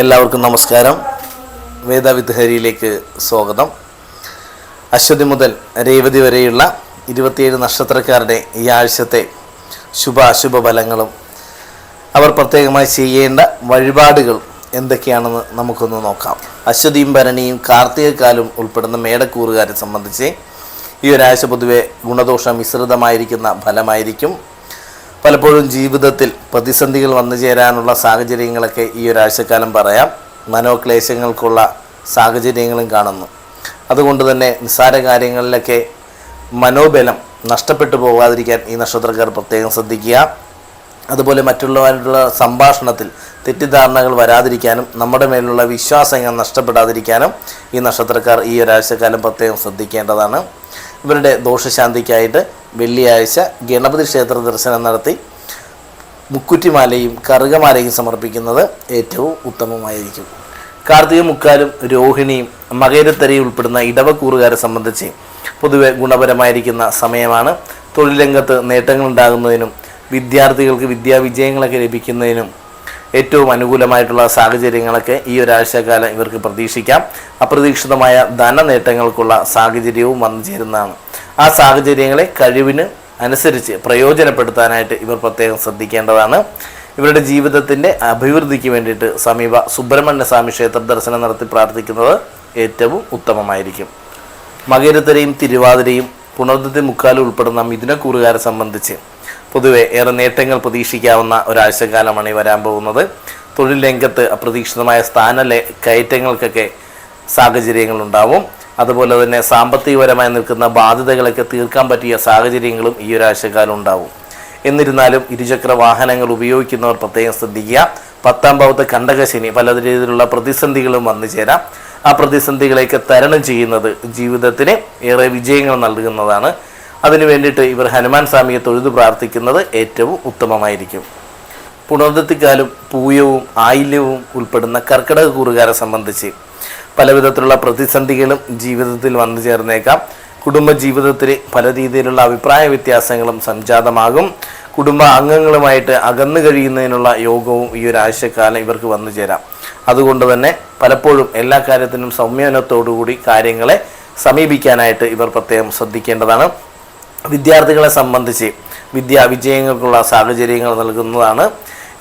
എല്ലാവർക്കും നമസ്കാരം. വേദവിദ്ഹരിയിലേക്ക് സ്വാഗതം. അശ്വതി മുതൽ രേവതി വരെയുള്ള ഇരുപത്തിയേഴ് നക്ഷത്രക്കാരുടെ ഈ ആഴ്ചത്തെ ശുഭ അശുഭ ഫലങ്ങളും അവർ പ്രത്യേകമായി ചെയ്യേണ്ട വഴിപാടുകൾ എന്തൊക്കെയാണെന്ന് നമുക്കൊന്ന് നോക്കാം. അശ്വതിയും ഭരണിയും കാർത്തികക്കാലും ഉൾപ്പെടുന്ന മേടക്കൂറുകാരെ സംബന്ധിച്ച് ഈ ഒരാഴ്ച പൊതുവെ ഗുണദോഷ മിശ്രിതമായിരിക്കുന്ന ഫലമായിരിക്കും. പലപ്പോഴും ജീവിതത്തിൽ പ്രതിസന്ധികൾ വന്നു ചേരാനുള്ള സാഹചര്യങ്ങളൊക്കെ ഈ ഒരാഴ്ചക്കാലം പറയാം. മനോക്ലേശങ്ങൾക്കുള്ള സാഹചര്യങ്ങളും കാണുന്നു. അതുകൊണ്ട് തന്നെ നിസ്സാര കാര്യങ്ങളിലൊക്കെ മനോബലം നഷ്ടപ്പെട്ടു പോകാതിരിക്കാൻ ഈ നക്ഷത്രക്കാർ പ്രത്യേകം ശ്രദ്ധിക്കുക. അതുപോലെ മറ്റുള്ളവരുള്ള സംഭാഷണത്തിൽ തെറ്റിദ്ധാരണകൾ വരാതിരിക്കാനും നമ്മുടെ മേലുള്ള വിശ്വാസങ്ങൾ നഷ്ടപ്പെടാതിരിക്കാനും ഈ നക്ഷത്രക്കാർ ഈ ഒരാഴ്ചക്കാലം പ്രത്യേകം ശ്രദ്ധിക്കേണ്ടതാണ്. ഇവരുടെ ദോഷശാന്തിക്കായിട്ട് വെള്ളിയാഴ്ച ഗണപതി ക്ഷേത്ര ദർശനം നടത്തി മുക്കുറ്റിമാലയും കറുകമാലയും സമർപ്പിക്കുന്നത് ഏറ്റവും ഉത്തമമായിരിക്കും. കാർത്തിക മുക്കാലും രോഹിണിയും മകരത്തരയും ഉൾപ്പെടുന്ന ഇടവക്കൂറുകാരെ സംബന്ധിച്ച് പൊതുവെ ഗുണപരമായിരിക്കുന്ന സമയമാണ്. തൊഴിൽ രംഗത്ത് നേട്ടങ്ങളുണ്ടാകുന്നതിനും വിദ്യാർത്ഥികൾക്ക് വിദ്യാവിജയങ്ങളൊക്കെ ലഭിക്കുന്നതിനും ഏറ്റവും അനുകൂലമായിട്ടുള്ള സാഹചര്യങ്ങളൊക്കെ ഈ ഒരാഴ്ചക്കാലം ഇവർക്ക് പ്രതീക്ഷിക്കാം. അപ്രതീക്ഷിതമായ ധന നേട്ടങ്ങൾക്കുള്ള സാഹചര്യവും വന്നു ചേരുന്നതാണ്. ആ സാഹചര്യങ്ങളെ കഴിവിന് അനുസരിച്ച് പ്രയോജനപ്പെടുത്താനായിട്ട് ഇവർ പ്രത്യേകം ശ്രദ്ധിക്കേണ്ടതാണ്. ഇവരുടെ ജീവിതത്തിന്റെ അഭിവൃദ്ധിക്ക് വേണ്ടിയിട്ട് സമീപ സുബ്രഹ്മണ്യ സ്വാമി ക്ഷേത്ര ദർശനം നടത്തി പ്രാർത്ഥിക്കുന്നത് ഏറ്റവും ഉത്തമമായിരിക്കും. മകരത്തരയും തിരുവാതിരയും പുണർദത്തി മുക്കാലും ഉൾപ്പെടുന്ന മിഥുനക്കൂറുകാരെ സംബന്ധിച്ച് പൊതുവെ ഏറെ നേട്ടങ്ങൾ പ്രതീക്ഷിക്കാവുന്ന ഒരാഴ്ചക്കാലമാണ് ഈ വരാൻ പോകുന്നത്. തൊഴിൽ രംഗത്ത് അപ്രതീക്ഷിതമായ സ്ഥാന കയറ്റങ്ങൾക്കൊക്കെ സാഹചര്യങ്ങളുണ്ടാവും. അതുപോലെ തന്നെ സാമ്പത്തികപരമായി നിൽക്കുന്ന ബാധ്യതകളൊക്കെ തീർക്കാൻ പറ്റിയ സാഹചര്യങ്ങളും ഈ ഒരാഴ്ചക്കാലം ഉണ്ടാവും. എന്നിരുന്നാലും ഇരുചക്ര വാഹനങ്ങൾ ഉപയോഗിക്കുന്നവർ പ്രത്യേകം ശ്രദ്ധിക്കുക. പത്താം ഭാവത്തെ കണ്ടകശനി പല രീതിയിലുള്ള പ്രതിസന്ധികളും വന്നു ചേരാം. ആ പ്രതിസന്ധികളെയൊക്കെ തരണം ചെയ്യുന്നത് ജീവിതത്തിന് ഏറെ വിജയങ്ങൾ നൽകുന്നതാണ്. അതിനു വേണ്ടിയിട്ട് ഇവർ ഹനുമാൻ സ്വാമിയെ തൊഴുതു പ്രാർത്ഥിക്കുന്നത് ഏറ്റവും ഉത്തമമായിരിക്കും. പുണർദത്തിക്കാലും പൂയവും ആയില്യവും ഉൾപ്പെടുന്ന കർക്കിടക കൂറുകാരെ സംബന്ധിച്ച് പലവിധത്തിലുള്ള പ്രതിസന്ധികളും ജീവിതത്തിൽ വന്നു ചേർന്നേക്കാം. കുടുംബ ജീവിതത്തിൽ പല രീതിയിലുള്ള അഭിപ്രായ വ്യത്യാസങ്ങളും സംജാതമാകും. കുടുംബ അംഗങ്ങളുമായിട്ട് അകന്നു കഴിയുന്നതിനുള്ള യോഗവും ഈ ഒരു ആഴ്ചക്കാലം ഇവർക്ക് വന്നു ചേരാം. അതുകൊണ്ട് തന്നെ പലപ്പോഴും എല്ലാ കാര്യത്തിനും സൗമ്യനത്തോടുകൂടി കാര്യങ്ങളെ സമീപിക്കാനായിട്ട് ഇവർ പ്രത്യേകം ശ്രദ്ധിക്കേണ്ടതാണ്. വിദ്യാർത്ഥികളെ സംബന്ധിച്ച് വിദ്യാ വിജയങ്ങൾക്കുള്ള സാഹചര്യങ്ങൾ നൽകുന്നതാണ്.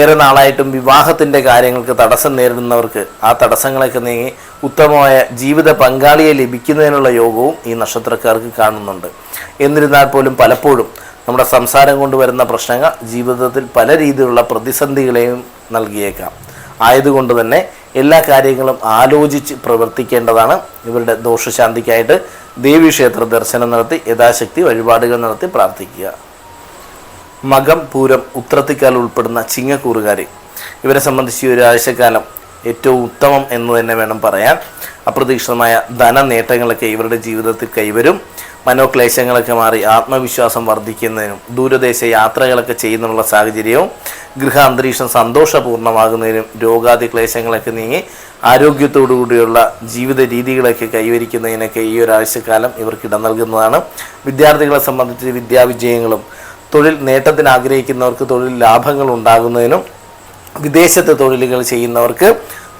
ഏറെ നാളായിട്ടും വിവാഹത്തിന്റെ കാര്യങ്ങൾക്ക് തടസ്സം നേരിടുന്നവർക്ക് ആ തടസ്സങ്ങളൊക്കെ നീങ്ങി ഉത്തമമായ ജീവിത പങ്കാളിയെ ലഭിക്കുന്നതിനുള്ള യോഗവും ഈ നക്ഷത്രക്കാർക്ക് കാണുന്നുണ്ട്. എന്നിരുന്നാൽ പോലും പലപ്പോഴും നമ്മുടെ സംസാരം കൊണ്ടുവരുന്ന പ്രശ്നങ്ങൾ ജീവിതത്തിൽ പല രീതിയിലുള്ള പ്രതിസന്ധികളെയും നൽകിയേക്കാം. ആയതുകൊണ്ട് തന്നെ എല്ലാ കാര്യങ്ങളും ആലോചിച്ച് പ്രവർത്തിക്കേണ്ടതാണ്. ഇവരുടെ ദോഷശാന്തിക്കായിട്ട് ദേവീക്ഷേത്ര ദർശനം നടത്തി യഥാശക്തി വഴിപാടുകൾ നടത്തി പ്രാർത്ഥിക്കുക. മകം പൂരം ഉത്രത്തിക്കാൽ ഉൾപ്പെടുന്ന ചിങ്ങക്കൂറുകാർ ഇവരെ സംബന്ധിച്ച് ഈ ഒരു ആഴ്ചക്കാലം ഏറ്റവും ഉത്തമം എന്ന് തന്നെ വേണം പറയാൻ. അപ്രതീക്ഷിതമായ ധന നേട്ടങ്ങളൊക്കെ ഇവരുടെ ജീവിതത്തിൽ കൈവരും. മനോക്ലേശങ്ങളൊക്കെ മാറി ആത്മവിശ്വാസം വർദ്ധിക്കുന്നതിനും ദൂരദേശ യാത്രകളൊക്കെ ചെയ്യുന്നതിനുള്ള സാഹചര്യവും ഗൃഹ അന്തരീക്ഷം സന്തോഷപൂർണമാകുന്നതിനും രോഗാദി ക്ലേശങ്ങളൊക്കെ നീങ്ങി ആരോഗ്യത്തോടു കൂടിയുള്ള ജീവിത രീതികളൊക്കെ കൈവരിക്കുന്നതിനൊക്കെ ഈ ഒരാഴ്ചക്കാലം ഇവർക്ക് ഇടം നൽകുന്നതാണ്. വിദ്യാർത്ഥികളെ സംബന്ധിച്ച് വിദ്യാവിജയങ്ങളും തൊഴിൽ നേട്ടത്തിന് ആഗ്രഹിക്കുന്നവർക്ക് തൊഴിൽ ലാഭങ്ങൾ ഉണ്ടാകുന്നതിനും വിദേശത്ത് തൊഴിലുകൾ ചെയ്യുന്നവർക്ക്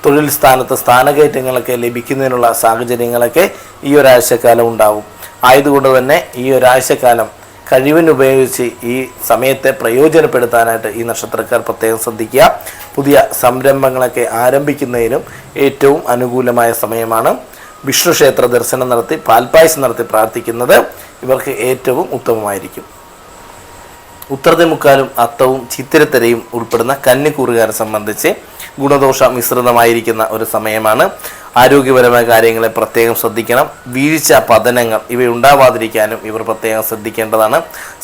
തൊഴിൽ സ്ഥാനത്ത് സ്ഥാനകയറ്റങ്ങളൊക്കെ ലഭിക്കുന്നതിനുള്ള സാഹചര്യങ്ങളൊക്കെ ഈ ഒരാഴ്ചക്കാലം ഉണ്ടാവും. ആയതുകൊണ്ട് തന്നെ ഈ ഒരാഴ്ചക്കാലം കഴിവിനുപയോഗിച്ച് ഈ സമയത്തെ പ്രയോജനപ്പെടുത്താനായിട്ട് ഈ നക്ഷത്രക്കാർ പ്രത്യേകം ശ്രദ്ധിക്കുക. പുതിയ സംരംഭങ്ങളൊക്കെ ആരംഭിക്കുന്നതിനും ഏറ്റവും അനുകൂലമായ സമയമാണ്. വിഷ്ണു ക്ഷേത്ര ദർശനം നടത്തി പാൽപ്പായസം നടത്തി പ്രാർത്ഥിക്കുന്നത് ഇവർക്ക് ഏറ്റവും ഉത്തമമായിരിക്കും. ഉത്തരതിമുക്കാലും അത്തവും ചിത്തിരത്തരയും ഉൾപ്പെടുന്ന കന്നിക്കൂറുകാരെ സംബന്ധിച്ച് ഗുണദോഷ മിശ്രിതമായിരിക്കുന്ന ഒരു സമയമാണ്. ആരോഗ്യപരമായ കാര്യങ്ങളെ പ്രത്യേകം ശ്രദ്ധിക്കണം. വീഴ്ച പതനങ്ങൾ ഇവയുണ്ടാവാതിരിക്കാനും ഇവർ പ്രത്യേകം ശ്രദ്ധിക്കേണ്ടതാണ്.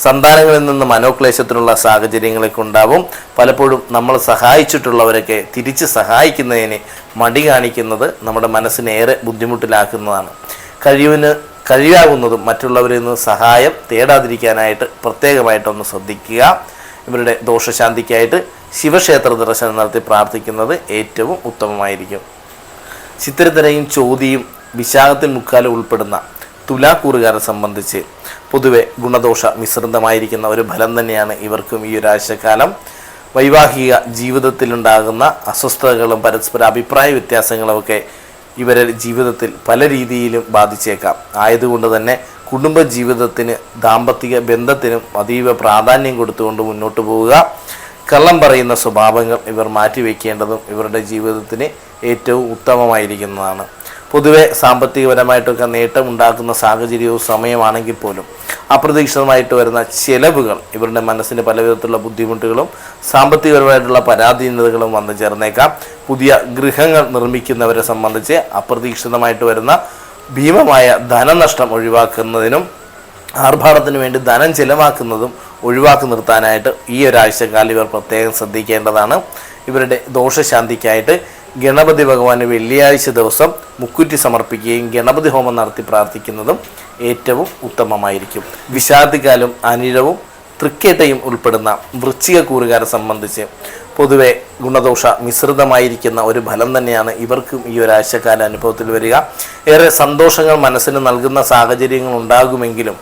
സന്താനങ്ങളിൽ നിന്ന് മനോക്ലേശത്തിനുള്ള സാഹചര്യങ്ങളൊക്കെ ഉണ്ടാവും പലപ്പോഴും നമ്മൾ സഹായിച്ചിട്ടുള്ളവരൊക്കെ തിരിച്ച് സഹായിക്കുന്നതിന് മടി കാണിക്കുന്നത് നമ്മുടെ മനസ്സിനേറെ ബുദ്ധിമുട്ടിലാക്കുന്നതാണ്. കഴിവിന് കഴിയാവുന്നതും മറ്റുള്ളവരിൽ നിന്ന് സഹായം തേടാതിരിക്കാനായിട്ട് പ്രത്യേകമായിട്ടൊന്ന് ശ്രദ്ധിക്കുക. ഇവരുടെ ദോഷശാന്തിക്കായിട്ട് ശിവക്ഷേത്ര ദർശനം നടത്തി പ്രാർത്ഥിക്കുന്നത് ഏറ്റവും ഉത്തമമായിരിക്കും. ചിത്രത്തിരയും ചോതിയും വിശാഖത്തിൽ മുക്കാലും ഉൾപ്പെടുന്ന തുലാക്കൂറുകാരെ സംബന്ധിച്ച് പൊതുവെ ഗുണദോഷ മിശ്രിതമായിരിക്കുന്ന ഒരു ഫലം തന്നെയാണ് ഇവർക്കും ഈ ഒരാഴ്ചക്കാലം വൈവാഹിക ജീവിതത്തിലുണ്ടാകുന്ന അസ്വസ്ഥതകളും പരസ്പര അഭിപ്രായ വ്യത്യാസങ്ങളും ഒക്കെ ഇവരെ ജീവിതത്തിൽ പല രീതിയിലും ബാധിച്ചേക്കാം. ആയതുകൊണ്ട് തന്നെ കുടുംബ ജീവിതത്തിന് ദാമ്പത്തിക ബന്ധത്തിനും അതീവ പ്രാധാന്യം കൊടുത്തുകൊണ്ട് മുന്നോട്ട് പോവുക. കള്ളം പറയുന്ന സ്വഭാവങ്ങൾ ഇവർ മാറ്റിവെക്കേണ്ടതും ഇവരുടെ ജീവിതത്തിന് ഏറ്റവും ഉത്തമമായിരിക്കുന്നതാണ്. പൊതുവെ സാമ്പത്തികപരമായിട്ടൊക്കെ നേട്ടം ഉണ്ടാക്കുന്ന സാഹചര്യവും സമയമാണെങ്കിൽ പോലും അപ്രതീക്ഷിതമായിട്ട് വരുന്ന ചെലവുകൾ ഇവരുടെ മനസ്സിന് പല വിധത്തിലുള്ള ബുദ്ധിമുട്ടുകളും സാമ്പത്തികപരമായിട്ടുള്ള പരാധീനതകളും വന്നു ചേർന്നേക്കാം. പുതിയ ഗൃഹങ്ങൾ നിർമ്മിക്കുന്നവരെ സംബന്ധിച്ച് അപ്രതീക്ഷിതമായിട്ട് വരുന്ന ഭീമമായ ധനനഷ്ടം ഒഴിവാക്കുന്നതിനും ആർഭാടത്തിന് വേണ്ടി ധനം ചിലവാക്കുന്നതും ഒഴിവാക്കി നിർത്താനായിട്ട് ഈ ഒരാഴ്ചക്കാലം ഇവർ പ്രത്യേകം ശ്രദ്ധിക്കേണ്ടതാണ്. ഇവരുടെ ദോഷശാന്തിക്കായിട്ട് ഗണപതി ഭഗവാന് വെള്ളിയാഴ്ച ദിവസം മുക്കുറ്റി സമർപ്പിക്കുകയും ഗണപതി ഹോമം നടത്തി പ്രാർത്ഥിക്കുന്നതും ഏറ്റവും ഉത്തമമായിരിക്കും. വിഷാദികാലം അനിഴവും തൃക്കേട്ടയും ഉൾപ്പെടുന്ന വൃശ്ചിക കൂറുകാരെ സംബന്ധിച്ച് പൊതുവെ ഗുണദോഷ മിശ്രിതമായിരിക്കുന്ന ഒരു ഫലം തന്നെയാണ് ഇവർക്കും ഈ ഒരാഴ്ചക്കാല അനുഭവത്തിൽ വരിക. ഏറെ സന്തോഷങ്ങൾ മനസ്സിന് നൽകുന്ന സാഹചര്യങ്ങൾ ഉണ്ടാകുമെങ്കിലും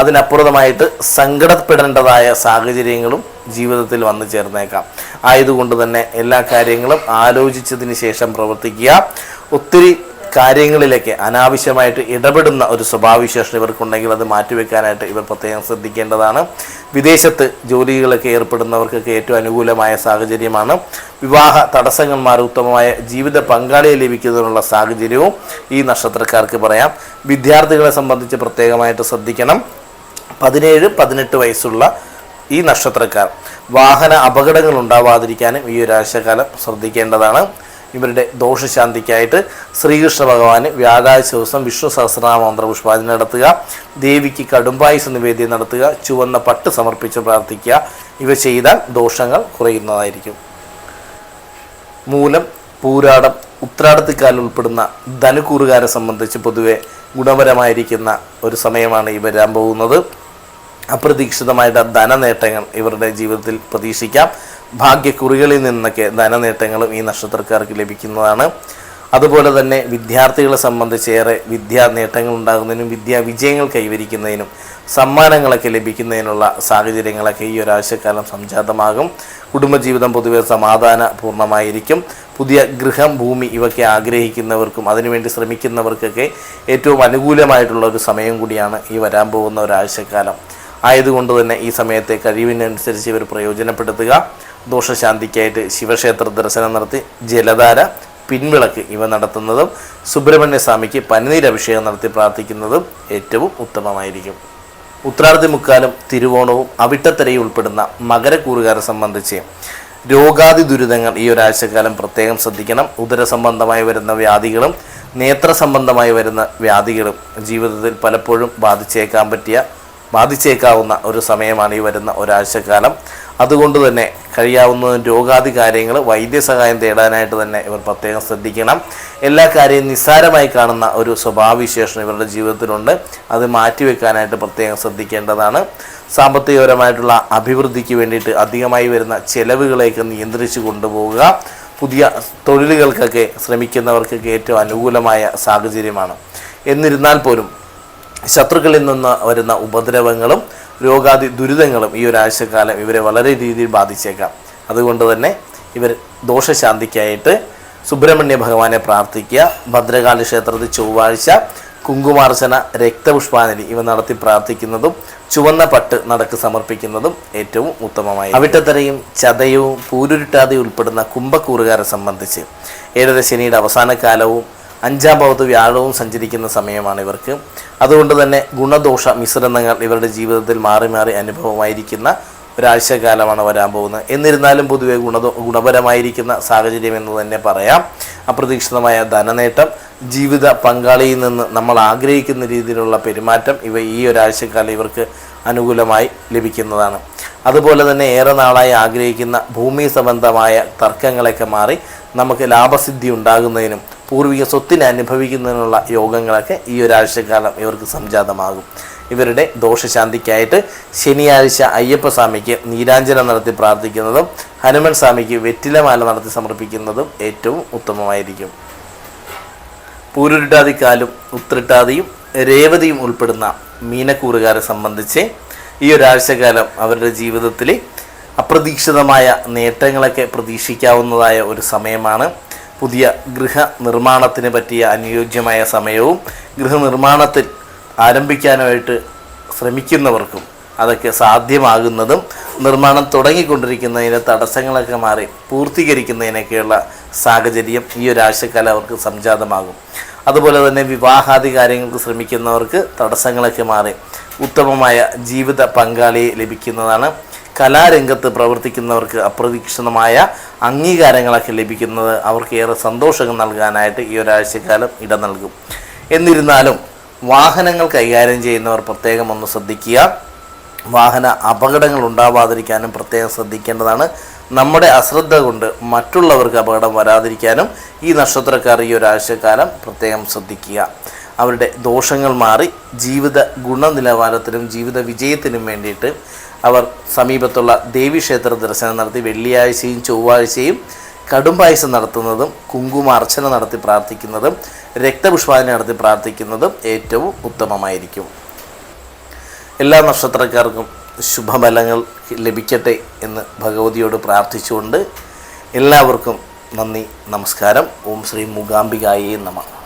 അതിനപ്പുറമായിട്ട് സങ്കടപ്പെടേണ്ടതായ സാഹചര്യങ്ങളും ജീവിതത്തിൽ വന്നു ചേർന്നേക്കാം. ആയതുകൊണ്ട് തന്നെ എല്ലാ കാര്യങ്ങളും ആലോചിച്ചതിന് ശേഷം പ്രവർത്തിക്കുക. ഒത്തിരി കാര്യങ്ങളിലേക്ക് അനാവശ്യമായിട്ട് ഇടപെടുന്ന ഒരു സ്വഭാവവിശേഷം ഇവർക്കുണ്ടെങ്കിൽ അത് മാറ്റിവെക്കാനായിട്ട് ഇവർ പ്രത്യേകം ശ്രദ്ധിക്കേണ്ടതാണ്. വിദേശത്ത് ജോലികളൊക്കെ ഏർപ്പെടുന്നവർക്കൊക്കെ ഏറ്റവും അനുകൂലമായ സാഹചര്യമാണ്. വിവാഹ തടസ്സങ്ങൾ മാറി ഉത്തമമായ ജീവിത പങ്കാളിയെ ലഭിക്കുന്നതിനുള്ള സാഹചര്യവും ഈ നക്ഷത്രക്കാർക്ക് പറയാം. വിദ്യാർത്ഥികളെ സംബന്ധിച്ച് പ്രത്യേകമായിട്ട് ശ്രദ്ധിക്കണം. പതിനേഴ് പതിനെട്ട് വയസ്സുള്ള ഈ നക്ഷത്രക്കാർ. വാഹന അപകടങ്ങൾ ഉണ്ടാവാതിരിക്കാനും ഈ ഒരു ആഴ്ചക്കാലം ശ്രദ്ധിക്കേണ്ടതാണ്. ഇവരുടെ ദോഷശാന്തിക്കായിട്ട് ശ്രീകൃഷ്ണ ഭഗവാന് വ്യാഴാഴ്ച ദിവസം വിഷ്ണു സഹസ്രനാമ മന്ത്ര പുഷ്പാഞ്ജലി നടത്തുക. ദേവിക്ക് കടുംബായുസ് നിവേദ്യം നടത്തുക. ചുവന്ന പട്ട് സമർപ്പിച്ച് പ്രാർത്ഥിക്കുക. ഇവ ചെയ്താൽ ദോഷങ്ങൾ കുറയുന്നതായിരിക്കും. മൂലം പൂരാടം ഉത്രാടത്തിക്കാൽ ഉൾപ്പെടുന്ന ധനുക്കൂറുകാരെ സംബന്ധിച്ച് പൊതുവെ ഗുണപരമായിരിക്കുന്ന ഒരു സമയമാണ് ഈ വരാൻ പോകുന്നത്. അപ്രതീക്ഷിതമായിട്ട് ധനനേട്ടങ്ങൾ ഇവരുടെ ജീവിതത്തിൽ പ്രതീക്ഷിക്കാം. ഭാഗ്യക്കുറികളിൽ നിന്നൊക്കെ ധനനേട്ടങ്ങളും ഈ നക്ഷത്രക്കാർക്ക് ലഭിക്കുന്നതാണ്. അതുപോലെ തന്നെ വിദ്യാർത്ഥികളെ സംബന്ധിച്ചേറെ വിദ്യാ നേട്ടങ്ങൾ ഉണ്ടാകുന്നതിനും വിദ്യാ വിജയങ്ങൾ കൈവരിക്കുന്നതിനും സമ്മാനങ്ങളൊക്കെ ലഭിക്കുന്നതിനുള്ള സാഹചര്യങ്ങളൊക്കെ ഈ ഒരാഴ്ചക്കാലം സംജാതമാകും. കുടുംബജീവിതം പൊതുവെ സമാധാന പൂർണമായിരിക്കും പുതിയ ഗൃഹം ഭൂമി ഇവയ്ക്ക് ആഗ്രഹിക്കുന്നവർക്കും അതിനുവേണ്ടി ശ്രമിക്കുന്നവർക്കൊക്കെ ഏറ്റവും അനുകൂലമായിട്ടുള്ള ഒരു സമയം കൂടിയാണ് ഈ വരാൻ പോകുന്ന ഒരാഴ്ചക്കാലം ആയതുകൊണ്ട് തന്നെ ഈ സമയത്തെ കഴിവിനനുസരിച്ച് ഇവർ പ്രയോജനപ്പെടുത്തുക. ദോഷശാന്തിക്കായിട്ട് ശിവക്ഷേത്ര ദർശനം നടത്തി ജലധാര പിൻവിളക്ക് ഇവ നടത്തുന്നതും സുബ്രഹ്മണ്യ സ്വാമിക്ക് പനിനീരഭിഷേകം നടത്തി പ്രാർത്ഥിക്കുന്നതും ഏറ്റവും ഉത്തമമായിരിക്കും. ഉത്രാടത്തി മുക്കാലും തിരുവോണവും അവിട്ടത്തരയും ഉൾപ്പെടുന്ന മകരക്കൂറുകാരെ സംബന്ധിച്ച് രോഗാതി ദുരിതങ്ങൾ ഈ ഒരാഴ്ചക്കാലം പ്രത്യേകം ശ്രദ്ധിക്കണം. ഉദര സംബന്ധമായി വരുന്ന വ്യാധികളും നേത്ര സംബന്ധമായി വരുന്ന വ്യാധികളും ജീവിതത്തിൽ പലപ്പോഴും ബാധിച്ചേക്കാൻ പറ്റിയ ബാധിച്ചേക്കാവുന്ന ഒരു സമയമാണ് ഈ വരുന്ന ഒരാഴ്ചക്കാലം. അതുകൊണ്ട് തന്നെ കഴിയാവുന്ന രോഗാദി കാര്യങ്ങൾ വൈദ്യസഹായം തേടാനായിട്ട് തന്നെ ഇവർ പ്രത്യേകം ശ്രദ്ധിക്കണം. എല്ലാ കാര്യവും നിസ്സാരമായി കാണുന്ന ഒരു സ്വഭാവവിശേഷം ഇവരുടെ ജീവിതത്തിലുണ്ട്. അത് മാറ്റിവെക്കാനായിട്ട് പ്രത്യേകം ശ്രദ്ധിക്കേണ്ടതാണ്. സാമ്പത്തികപരമായിട്ടുള്ള അഭിവൃദ്ധിക്ക് വേണ്ടിയിട്ട് അധികമായി വരുന്ന ചെലവുകളെയൊക്കെ നിയന്ത്രിച്ചു കൊണ്ടുപോവുക. പുതിയ തൊഴിലുകൾക്കൊക്കെ ശ്രമിക്കുന്നവർക്കൊക്കെ ഏറ്റവും അനുകൂലമായ സാഹചര്യമാണ്. എന്നിരുന്നാൽ പോലും ശത്രുക്കളിൽ നിന്ന് വരുന്ന ഉപദ്രവങ്ങളും രോഗാദി ദുരിതങ്ങളും ഈ ഒരാഴ്ചക്കാലം ഇവരെ വളരെ രീതിയിൽ ബാധിച്ചേക്കാം. അതുകൊണ്ട് തന്നെ ഇവർ ദോഷശാന്തിക്കായിട്ട് സുബ്രഹ്മണ്യ ഭഗവാനെ പ്രാർത്ഥിക്കുക. ഭദ്രകാളി ക്ഷേത്രത്തിൽ ചൊവ്വാഴ്ച കുങ്കുമാർച്ചന രക്തപുഷ്പാഞ്ജലി ഇവ നടത്തി പ്രാർത്ഥിക്കുന്നതും ചുവന്ന പട്ട് നടക്ക് സമർപ്പിക്കുന്നതും ഏറ്റവും ഉത്തമമായി അവിട്ടത്തരയും ചതയവും പൂരുരുട്ടാതെ ഉൾപ്പെടുന്ന കുംഭക്കൂറുകാരെ സംബന്ധിച്ച് ഏഴര ശനിയുടെ അവസാന കാലവും അഞ്ചാം ഭാവത്ത് വ്യാഴവും സഞ്ചരിക്കുന്ന സമയമാണ് ഇവർക്ക്. അതുകൊണ്ട് തന്നെ ഗുണദോഷ മിശ്രണങ്ങൾ ഇവരുടെ ജീവിതത്തിൽ മാറി മാറി അനുഭവമായിരിക്കുന്ന ഒരാഴ്ചക്കാലമാണ് വരാൻ പോകുന്നത്. എന്നിരുന്നാലും പൊതുവെ ഗുണദോ ഗുണപരമായിരിക്കുന്ന സാഹചര്യം എന്ന് തന്നെ പറയാം. അപ്രതീക്ഷിതമായ ധനനേട്ടം ജീവിത പങ്കാളിയിൽ നിന്ന് നമ്മൾ ആഗ്രഹിക്കുന്ന രീതിയിലുള്ള പെരുമാറ്റം ഇവ ഈ ഒരാഴ്ചക്കാലം ഇവർക്ക് അനുകൂലമായി ലഭിക്കുന്നതാണ്. അതുപോലെ തന്നെ ഏറെ നാളായി ആഗ്രഹിക്കുന്ന ഭൂമി സംബന്ധമായ തർക്കങ്ങളൊക്കെ മാറി നമുക്ക് ലാഭസിദ്ധി ഉണ്ടാകുന്നതിനും പൂർവിക സ്വത്തിനെ അനുഭവിക്കുന്നതിനുള്ള യോഗങ്ങളൊക്കെ ഈ ഒരാഴ്ചക്കാലം ഇവർക്ക് സംജാതമാകും. ഇവരുടെ ദോഷശാന്തിക്കായിട്ട് ശനിയാഴ്ച അയ്യപ്പസ്വാമിക്ക് നീരാഞ്ജനം നടത്തി പ്രാർത്ഥിക്കുന്നതും ഹനുമൻ സ്വാമിക്ക് വെറ്റിലമാല നടത്തി സമർപ്പിക്കുന്നതും ഏറ്റവും ഉത്തമമായിരിക്കും. പൂരുരുട്ടാതിക്കാലും ഉത്രട്ടാതിയും രേവതിയും ഉൾപ്പെടുന്ന മീനക്കൂറുകാരെ സംബന്ധിച്ച് ഈ ഒരാഴ്ചക്കാലം അവരുടെ ജീവിതത്തിൽ അപ്രതീക്ഷിതമായ നേട്ടങ്ങളൊക്കെ പ്രതീക്ഷിക്കാവുന്നതായ ഒരു സമയമാണ്. പുതിയ ഗൃഹ നിർമ്മാണത്തിന് പറ്റിയ അനുയോജ്യമായ സമയവും ഗൃഹനിർമ്മാണത്തിൽ ആരംഭിക്കാനായിട്ട് ശ്രമിക്കുന്നവർക്കും അതൊക്കെ സാധ്യമാകുന്നതും നിർമ്മാണം തുടങ്ങിക്കൊണ്ടിരിക്കുന്നതിന് തടസ്സങ്ങളൊക്കെ മാറി പൂർത്തീകരിക്കുന്നതിനൊക്കെയുള്ള സാഹചര്യം ഈ ഒരു ആഴ്ചക്കാലം അവർക്ക് സംജാതമാകും. അതുപോലെ തന്നെ വിവാഹാദി കാര്യങ്ങൾക്ക് ശ്രമിക്കുന്നവർക്ക് തടസ്സങ്ങളൊക്കെ മാറി ഉത്തമമായ ജീവിത പങ്കാളിയെ ലഭിക്കുന്നതാണ് കലാരംഗത്ത് പ്രവർത്തിക്കുന്നവർക്ക് അപ്രതീക്ഷിതമായ അംഗീകാരങ്ങളൊക്കെ ലഭിക്കുന്നത് അവർക്ക് ഏറെ സന്തോഷം നൽകാനായിട്ട് ഈ ഒരാഴ്ചക്കാലം ഇട നൽകും. എന്നിരുന്നാലും വാഹനങ്ങൾ കൈകാര്യം ചെയ്യുന്നവർ പ്രത്യേകം ഒന്ന് ശ്രദ്ധിക്കുക. വാഹന അപകടങ്ങൾ ഉണ്ടാവാതിരിക്കാനും പ്രത്യേകം ശ്രദ്ധിക്കേണ്ടതാണ്. നമ്മുടെ അശ്രദ്ധ കൊണ്ട് മറ്റുള്ളവർക്ക് അപകടം വരാതിരിക്കാനും ഈ നക്ഷത്രക്കാർ ഈ ഒരാഴ്ചക്കാലം പ്രത്യേകം ശ്രദ്ധിക്കുക. അവരുടെ ദോഷങ്ങൾ മാറി ജീവിത ഗുണനിലവാരത്തിനും ജീവിത വിജയത്തിനും വേണ്ടിയിട്ട് അവർ സമീപത്തുള്ള ദേവീക്ഷേത്ര ദർശനം നടത്തി വെള്ളിയാഴ്ചയും ചൊവ്വാഴ്ചയും കടുംപായസം നടത്തുന്നതും കുങ്കുമാർച്ചന നടത്തി പ്രാർത്ഥിക്കുന്നതും രക്തപുഷ്പാദന നടത്തി പ്രാർത്ഥിക്കുന്നതും ഏറ്റവും ഉത്തമമായിരിക്കും. എല്ലാ നക്ഷത്രക്കാർക്കും ശുഭഫലങ്ങൾ ലഭിക്കട്ടെ എന്ന് ഭഗവതിയോട് പ്രാർത്ഥിച്ചുകൊണ്ട് എല്ലാവർക്കും നന്ദി നമസ്കാരം. ഓം ശ്രീ മൂകാംബികായേ നമ.